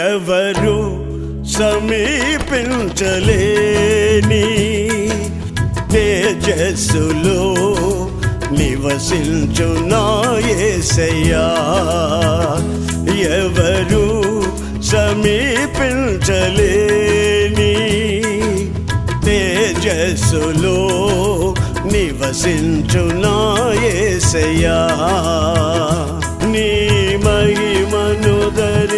ఎవరు సమీపించలేని తేజస్సులో నివసించు నాయసయ్యా ఎవరు సమీపించలేని తేజస్సులో నివసించు నాయసయ్యా నీ మహిమను ధరించిన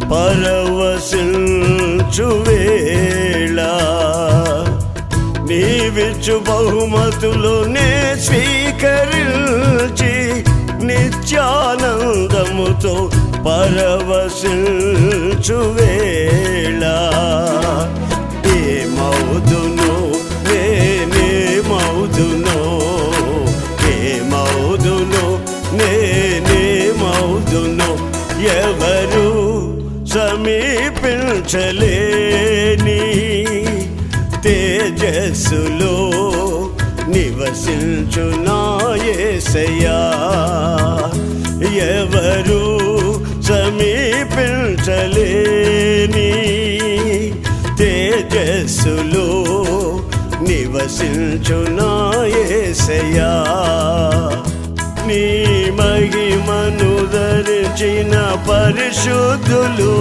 పరవశించు నీవిచ్చు బహుమతులు నే స్వీకరించి నిత్యానందముతో పరవశించు వేళ ఏ మౌదును నేనే ఎవరు సమీపించలేని తేజస్సులో నివసించునాయసయా ఎవరు సమీపించలేని తేజస్సులో నివసించునాయసయా నీ మహిమను ధరించిన పరిశుద్ధులు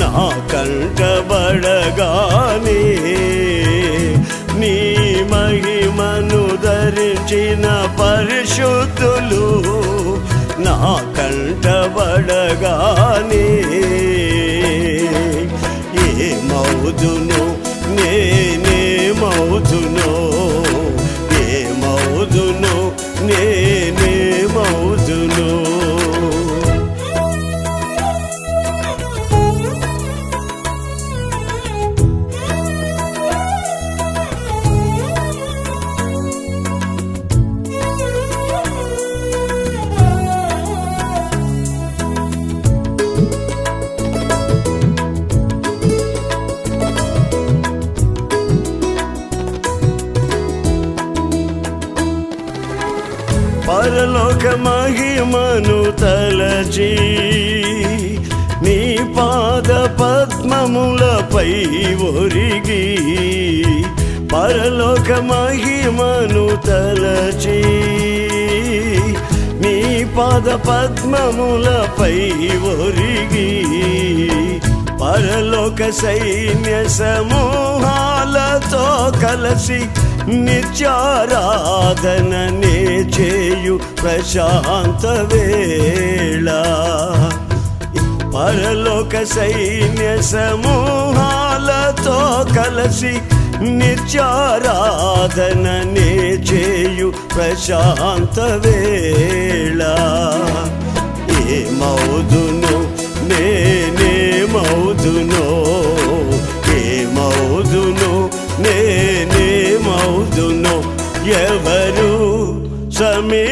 నా కంటబడగానే నీ మహిమను ధరించిన పరిశుద్ధులు నా కంటబడగానే ఏ మౌదును నేను పరలోక మహిమను తలచి నీ పాద పద్మములపై ఒరిగి పరలోక మహిమను తలచి నీ పాద పద్మములపై ఒరిగి పరలోక సైన్య సమూహాలతో కలసి నిత్యారాధన నే చేయు ప్రశాంత వేళ. పరలోక సైన్య సమూహాలతో కలసి నిత్యారాధన నే చేయు ప్రశాంత వేళ. ఏ మౌదును నేనే మౌదును ఎవరు సమీపించలేని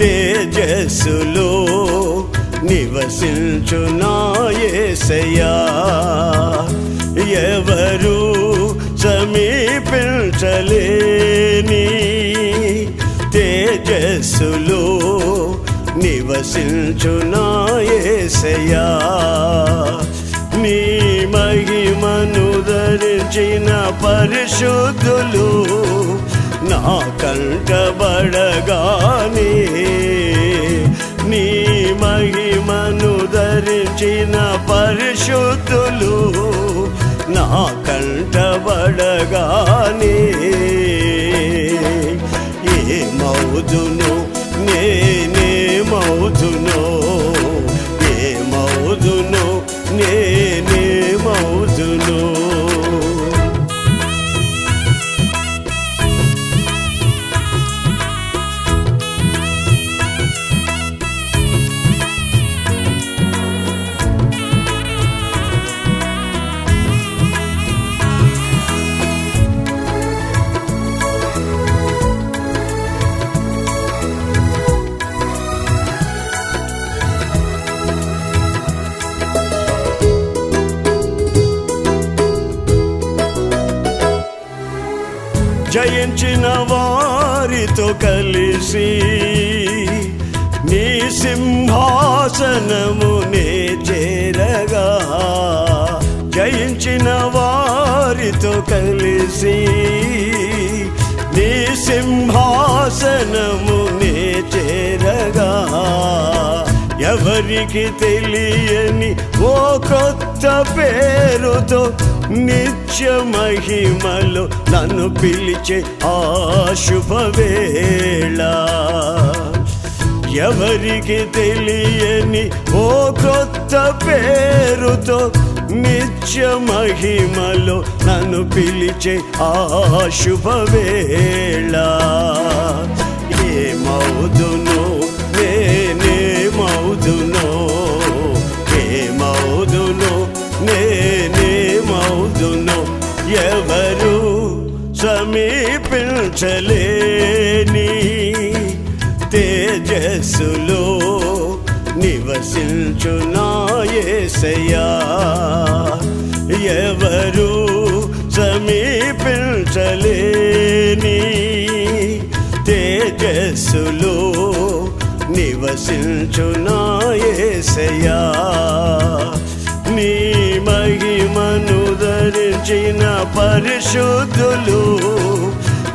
తేజస్సులో నివసించునాయసయా ఎవరు సమీపించలేని తేజస్సులో నివసించునాయసయా ధరించిన పరిశుద్ధులు నా కంటబడగానే. నీ మహిమను ధరించిన పరిశుద్ధులు నా కంటబడగానే. ఏ మౌదును నేనే మౌదును ఏ మౌదును నే ప్రేమించిన వారితో కలిసి నీ సింహాసనమునే చేరగా జయించిన వారితో కలిసి నీ సింహాసనమునే చేరగా ఎవరికి తెలియని ఓ కొత్త పేరుతో నిత్య మహిమలో నన్ను పిలిచే ఆ శుభవేళ. ఎవరికి తెలియని ఓ కొత్త పేరుతో నిత్య మహిమలో నన్ను పిలిచే ఆ శుభవేళ. ఏ మౌదును నేనే మౌదును సమీపించలేని తేజస్సులో నివసించునాయసయా ఎవరు సమీపించలేని తేజస్సులో నివసించునాయసయా నీ మహిమను ధరించిన పరిశుద్ధులు